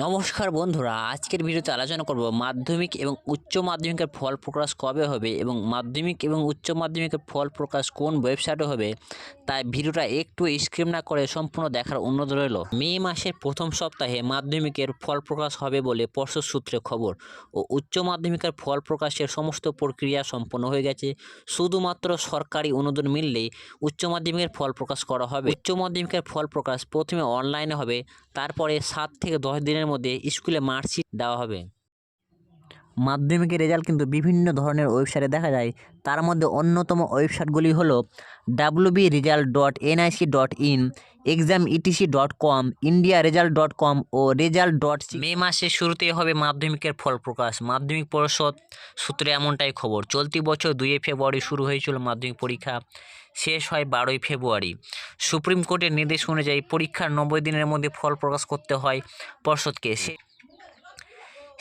নমস্কার বন্ধুরা, আজকের ভিডিওতে আলোচনা করব মাধ্যমিক এবং উচ্চ মাধ্যমিকের ফল প্রকাশ কবে হবে এবং মাধ্যমিক এবং উচ্চ মাধ্যমিকের ফল প্রকাশ কোন ওয়েবসাইটে হবে। তাই ভিডিওটা একটু স্ক্রিম না করে সম্পূর্ণ দেখার অনুরোধ রইল। মে মাসের প্রথম সপ্তাহে মাধ্যমিকের ফল প্রকাশ হবে বলে পর্ষদ সূত্রে খবর ও উচ্চ মাধ্যমিকের ফল প্রকাশের সমস্ত প্রক্রিয়া সম্পন্ন হয়ে গেছে। শুধুমাত্র সরকারি অনুদান মিললেই উচ্চ মাধ্যমিকের ফল প্রকাশ করা হবে। উচ্চ মাধ্যমিকের ফল প্রকাশ প্রথমে অনলাইনে হবে, তারপরে সাত থেকে দশ দিনের মধ্যে স্কুলে মার্কশিট দেওয়া হবে। মাধ্যমিকের রেজাল্ট কিন্তু বিভিন্ন ধরনের ওয়েবসাইটে দেখা যায়। তার মধ্যে অন্যতম ওয়েবসাইটগুলি হলো WB result dot NIC dot in exam ETC dot com India result dot com O result dot মে মাসের শুরুতে হবে মাধ্যমিকের ফল প্রকাশ। মাধ্যমিক পরিষদ সূত্রে এমনটাই খবর, চলতি বছর দুই ফেব্রুয়ারি শুরু হয়েছিল মাধ্যমিক পরীক্ষা, শেষ হয় বারোই ফেব্রুয়ারি। সুপ্রিম কোর্টের নির্দেশ অনুযায়ী পরীক্ষার নব্বই দিনের মধ্যে ফল প্রকাশ করতে হয় পর্ষদকে। সে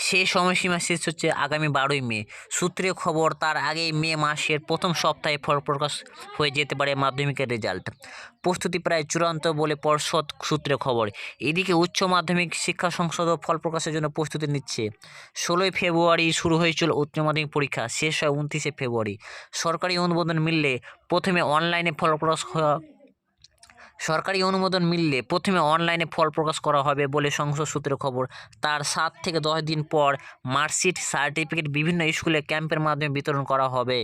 সেই সময়সীমা শেষ হচ্ছে আগামী বারোই মে। সূত্রে খবর, তার আগেই মে মাসের প্রথম সপ্তাহে ফল প্রকাশ হয়ে যেতে পারে মাধ্যমিকের রেজাল্ট। প্রস্তুতি প্রায় চূড়ান্ত বলে পর্ষদ সূত্রে খবর। এদিকে উচ্চ মাধ্যমিক শিক্ষা সংসদও ফল প্রকাশের জন্য প্রস্তুতি নিচ্ছে। ষোলোই ফেব্রুয়ারি শুরু হয়েছিল উচ্চ মাধ্যমিক পরীক্ষা, শেষ হয় উনত্রিশে ফেব্রুয়ারি। সরকারি অনুমোদন মিললে প্রথমে অনলাইনে ফল প্রকাশ সরকারি অনুমোদন মিললে প্রথমে অনলাইনে ফল প্রকাশ করা হবে বলে সংসদ সূত্রে খবর। তার সাত থেকে দশ দিন পর মার্কশিট, সার্টিফিকেট বিভিন্ন স্কুলে ক্যাম্পের মাধ্যমে বিতরণ করা হবে।